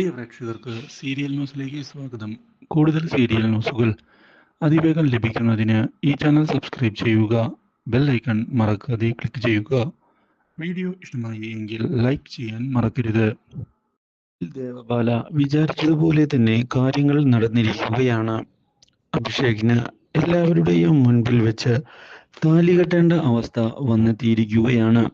പ്രിയ പ്രേക്ഷകർക്ക് സീരിയൽ ന്യൂസിലേക്ക് സ്വാഗതം. കൂടുതൽ സീരിയൽ ന്യൂസുകൾ അതിവേഗം ലഭിക്കുന്നതിന് ഈ ചാനൽ സബ്സ്ക്രൈബ് ചെയ്യുക ബെൽ ഐക്കൺ മറക്കാതെ ക്ലിക്ക് ചെയ്യുക. വീഡിയോ ഇഷ്ടമായി എങ്കിൽ ലൈക്ക് ചെയ്യാൻ മറക്കരുത്. ദേവബാല വിചാരിച്ചതുപോലെ തന്നെ കാര്യങ്ങൾ നടന്നിരിക്കുകയാണ്. അഭിഷേകിന് എല്ലാവരുടെയും മുൻപിൽ വെച്ച് താലി കെട്ടേണ്ട അവസ്ഥ വന്നെത്തിയിരിക്കുകയാണ്.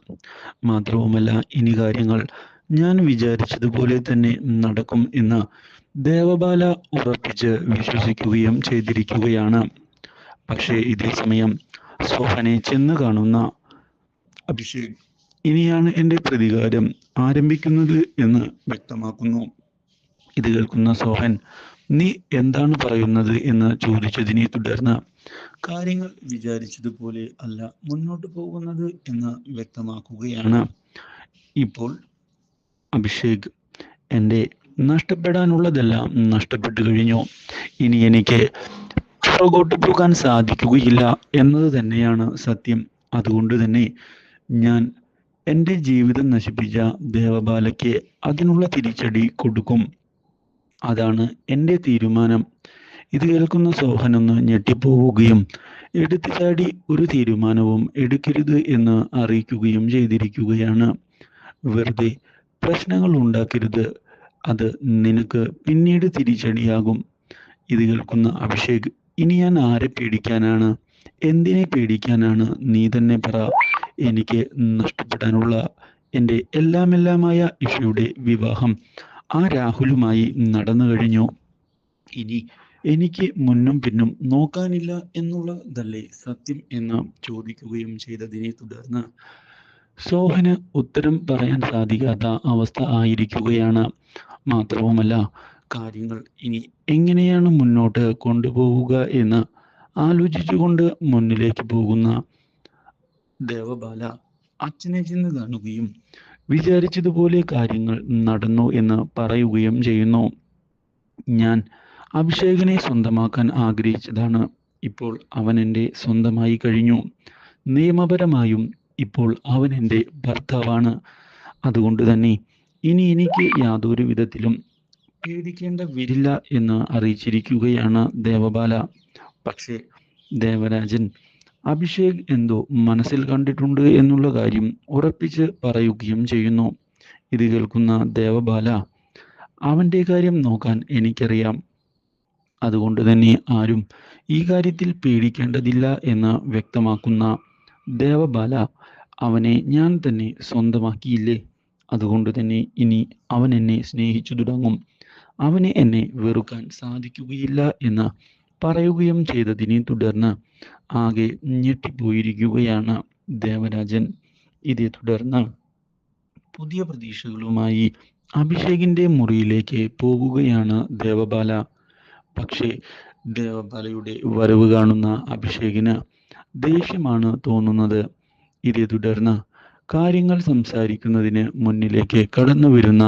മാത്രവുമല്ല ഇനി കാര്യങ്ങൾ ഞാൻ വിചാരിച്ചതുപോലെ തന്നെ നടക്കും എന്ന് ദേവബാല ഉറപ്പിച്ച് വിശ്വസിക്കുകയും ചെയ്തിരിക്കുകയാണ്. പക്ഷേ ഇതേ സമയം സോഹനെ ചെന്ന് കാണുന്ന അഭിഷേക് ഇനിയാണ് എന്റെ പ്രതികാരം ആരംഭിക്കുന്നത് എന്ന് വ്യക്തമാക്കുന്നു. ഇത് കേൾക്കുന്ന സോഹൻ നീ എന്താണ് പറയുന്നത്? എന്ന് ചോദിച്ചതിനെ തുടർന്ന് കാര്യങ്ങൾ വിചാരിച്ചതുപോലെ അല്ല മുന്നോട്ട് പോകുന്നത് എന്ന് വ്യക്തമാക്കുകയാണ്. ഇപ്പോൾ അഭിഷേക് എന്റെ നഷ്ടപ്പെടാനുള്ളതെല്ലാം നഷ്ടപ്പെട്ടു കഴിഞ്ഞു. ഇനി എനിക്ക് പുറകോട്ട് പോകാൻ സാധിക്കുകയില്ല എന്നത് തന്നെയാണ് സത്യം. അതുകൊണ്ട് തന്നെ ഞാൻ എന്റെ ജീവിതം നശിപ്പിച്ച ദേവബാലയ്ക്ക് അതിനുള്ള തിരിച്ചടി കൊടുക്കും. അതാണ് എന്റെ തീരുമാനം. ഇത് കേൾക്കുന്ന സോഹനൊന്ന് ഞെട്ടിപ്പോവുകയും എടുത്തു ചാടി ഒരു തീരുമാനവും എടുക്കരുത് എന്ന് അറിയിക്കുകയും ചെയ്തിരിക്കുകയാണ്. വെറുതെ പ്രശ്നങ്ങൾ ഉണ്ടാക്കരുത്. അത് നിനക്ക് പിന്നീട് തിരിച്ചടിയാകും. ഇത് കേൾക്കുന്ന അഭിഷേക് ഇനി ഞാൻ ആരെ പേടിക്കാനാണ്? എന്തിനെ പേടിക്കാനാണ്? നീ തന്നെ പറ. എനിക്ക് നഷ്ടപ്പെടാനുള്ള എന്റെ എല്ലാമെല്ലാമായ ഇഷയുടെ വിവാഹം ആ രാഹുലുമായി നടന്നു കഴിഞ്ഞു. ഇനി എനിക്ക് മുന്നും പിന്നും നോക്കാനില്ല എന്നുള്ളതല്ലേ സത്യം? എന്ന് ചോദിക്കുകയും ചെയ്തതിനെ തുടർന്ന് സോഹന് ഉത്തരം പറയാൻ സാധിക്കാത്ത അവസ്ഥ ആയിരിക്കുകയാണ്. മാത്രവുമല്ല കാര്യങ്ങൾ ഇനി എങ്ങനെയാണ് മുന്നോട്ട് കൊണ്ടുപോവുക എന്ന് ആലോചിച്ചുകൊണ്ട് മുന്നിലേക്ക് പോകുന്ന ദേവബാല അച്ഛനെ ചെന്ന് കാണുകയും വിചാരിച്ചതുപോലെ കാര്യങ്ങൾ നടന്നു എന്ന് പറയുകയും ചെയ്യുന്നു. ഞാൻ അഭിഷേകനെ സ്വന്തമാക്കാൻ ആഗ്രഹിച്ചതാണ്. ഇപ്പോൾ അവൻ എന്റെ സ്വന്തമായി കഴിഞ്ഞു. നിയമപരമായും ഇപ്പോൾ അവൻ എന്റെ ഭർത്താവാണ്. അതുകൊണ്ട് തന്നെ ഇനി എനിക്ക് യാതൊരു വിധത്തിലും പേടിക്കേണ്ട വരില്ല എന്ന് അറിയിച്ചിരിക്കുകയാണ് ദേവബാല. പക്ഷേ ദേവരാജൻ അഭിഷേക് എന്തോ മനസ്സിൽ കണ്ടിട്ടുണ്ട് എന്നുള്ള കാര്യം ഉറപ്പിച്ച് പറയുകയും ചെയ്യുന്നു. ഇത് കേൾക്കുന്ന ദേവബാല അവന്റെ കാര്യം നോക്കാൻ എനിക്കറിയാം. അതുകൊണ്ട് തന്നെ ആരും ഈ കാര്യത്തിൽ പേടിക്കേണ്ടതില്ല എന്ന് വ്യക്തമാക്കുന്ന ദേവബാല അവനെ ഞാൻ തന്നെ സ്വന്തമാക്കിയില്ലേ? അതുകൊണ്ട് തന്നെ ഇനി അവൻ എന്നെ സ്നേഹിച്ചു തുടങ്ങും. അവന് എന്നെ വെറുക്കാൻ സാധിക്കുകയില്ല എന്ന് പറയുകയും ചെയ്തതിനെ തുടർന്ന് ആകെ ഞെട്ടിപ്പോയിരിക്കുകയാണ് ദേവരാജൻ. ഇതേ തുടർന്ന് പുതിയ പ്രതീക്ഷകളുമായി അഭിഷേകിന്റെ മുറിയിലേക്ക് പോകുകയാണ് ദേവബാല. പക്ഷേ ദേവബാലയുടെ വരവ് കാണുന്ന അഭിഷേകിന് ദേഷ്യമാണ് തോന്നുന്നത്. ഇതേ തുടർന്ന് കാര്യങ്ങൾ സംസാരിക്കുന്നതിന് മുന്നിലേക്ക് കടന്നു വരുന്ന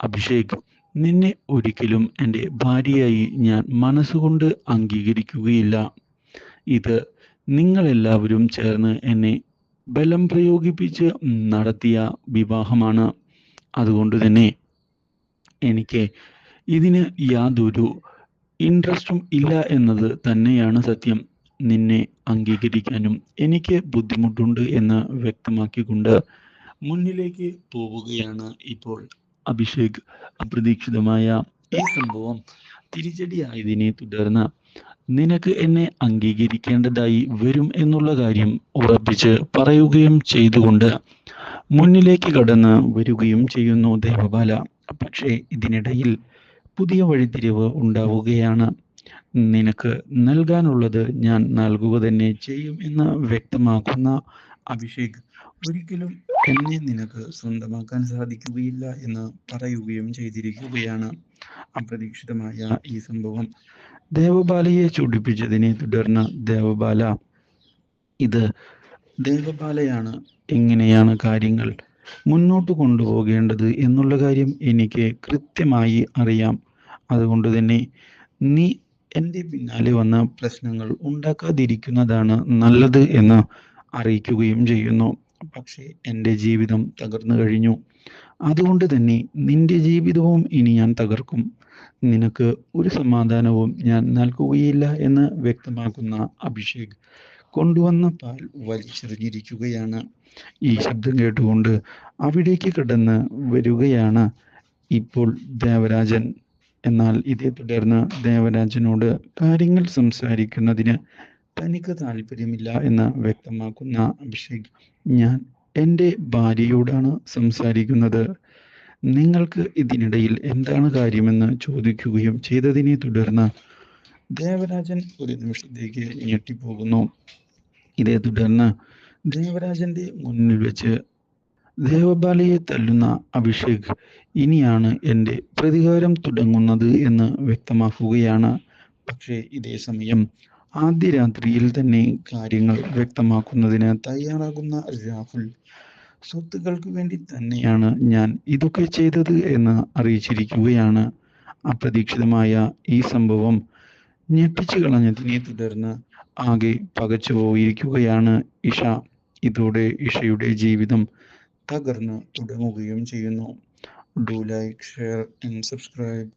അഭിഷേക് നിന്നെ ഒരിക്കലും എന്റെ ഭാര്യയായി ഞാൻ മനസ്സുകൊണ്ട് അംഗീകരിക്കുകയില്ല. ഇത് നിങ്ങളെല്ലാവരും ചേർന്ന് എന്നെ ബലം പ്രയോഗിപ്പിച്ച് നടത്തിയ വിവാഹമാണ്. അതുകൊണ്ട് തന്നെ എനിക്ക് ഇതിന് യാതൊരു ഇൻട്രസ്റ്റും ഇല്ല എന്നത് തന്നെയാണ് സത്യം. നിന്നെ അംഗീകരിക്കാനും എനിക്ക് ബുദ്ധിമുട്ടുണ്ട് എന്ന് വ്യക്തമാക്കിക്കൊണ്ട് മുന്നിലേക്ക് പോവുകയാണ് ഇപ്പോൾ അഭിഷേക്. അപ്രതീക്ഷിതമായ ഈ സംഭവം തിരിച്ചടിയായതിനെ തുടർന്ന് നിനക്ക് എന്നെ അംഗീകരിക്കേണ്ടതായി വരും എന്നുള്ള കാര്യം ഉറപ്പിച്ച് പറയുകയും ചെയ്തുകൊണ്ട് മുന്നിലേക്ക് കടന്ന് വരികയും ചെയ്യുന്നു ദേവബാല. പക്ഷേ ഇതിനിടയിൽ പുതിയ വഴിത്തിരിവ് ഉണ്ടാവുകയാണ്. നിനക്ക് നൽകാനുള്ളത് ഞാൻ നൽകുക തന്നെ ചെയ്യും എന്ന് വ്യക്തമാക്കുന്ന അഭിഷേക് ഒരിക്കലും എന്നെ നിനക്ക് സ്വന്തമാക്കാൻ സാധിക്കുകയില്ല എന്ന് പറയുകയും ചെയ്തിരിക്കുകയാണ്. അപ്രതീക്ഷിതമായ ഈ സംഭവം ദേവബാലയെ ചൂടിപ്പിച്ചതിനെ തുടർന്ന് ദേവബാല ഇത് ദേവബാലയാണ് എങ്ങനെയാണ് കാര്യങ്ങൾ മുന്നോട്ട് കൊണ്ടുപോകേണ്ടത് എന്നുള്ള കാര്യം എനിക്ക് കൃത്യമായി അറിയാം. അതുകൊണ്ട് തന്നെ നീ എന്റെ പിന്നാലെ വന്ന പ്രശ്നങ്ങൾ ഉണ്ടാക്കാതിരിക്കുന്നതാണ് നല്ലത് എന്ന് അറിയിക്കുകയും ചെയ്യുന്നു. പക്ഷേ എന്റെ ജീവിതം തകർന്നു കഴിഞ്ഞു. അതുകൊണ്ട് തന്നെ നിന്റെ ജീവിതവും ഇനി ഞാൻ തകർക്കും. നിനക്ക് ഒരു സമാധാനവും ഞാൻ നൽകുകയില്ല എന്ന് വ്യക്തമാക്കുന്ന അഭിഷേക് കൊണ്ടുവന്ന പാൽ വലിച്ചെറിഞ്ഞിരിക്കുകയാണ്. ഈ ശബ്ദം കേട്ടുകൊണ്ട് അവിടേക്ക് കടന്ന് വരികയാണ് ഇപ്പോൾ ദേവരാജൻ. എന്നാൽ ഇതേ തുടർന്ന് ദേവരാജനോട് കാര്യങ്ങൾ സംസാരിക്കുന്നതിന് തനിക്ക് താല്പര്യമില്ല എന്ന് വ്യക്തമാക്കുന്ന അഭിഷേക് ഞാൻ എന്റെ ഭാര്യയോടാണ് സംസാരിക്കുന്നത്. നിങ്ങൾക്ക് ഇതിനിടയിൽ എന്താണ് കാര്യമെന്ന് ചോദിക്കുകയും ചെയ്തതിനെ തുടർന്ന് ദേവരാജൻ ഒരു നിമിഷത്തേക്ക് ഞെട്ടിപ്പോകുന്നു. ഇതേ തുടർന്ന് ദേവരാജന്റെ മുന്നിൽ വെച്ച് ദേവബാലയെ തല്ലുന്ന അഭിഷേക് ഇനിയാണ് എന്റെ പ്രതികാരം തുടങ്ങുന്നത് എന്ന് വ്യക്തമാക്കുകയാണ്. പക്ഷേ ഇതേ സമയം ആദ്യ രാത്രിയിൽ തന്നെ കാര്യങ്ങൾ വ്യക്തമാക്കുന്നതിന് തയ്യാറാകുന്ന രാഹുൽ സ്വത്തുക്കൾക്ക് വേണ്ടി തന്നെയാണ് ഞാൻ ഇതൊക്കെ ചെയ്തത് എന്ന് അറിയിച്ചിരിക്കുകയാണ്. അപ്രതീക്ഷിതമായ ഈ സംഭവം ഞെട്ടിച്ചു കളഞ്ഞതിനെ തുടർന്ന് ആകെ പകച്ചു പോയിരിക്കുകയാണ് ഇഷ. ഇതോടെ ഇഷയുടെ ജീവിതം തകർന്ന് തുടങ്ങുകയും ചെയ്യുന്നു do like share and subscribe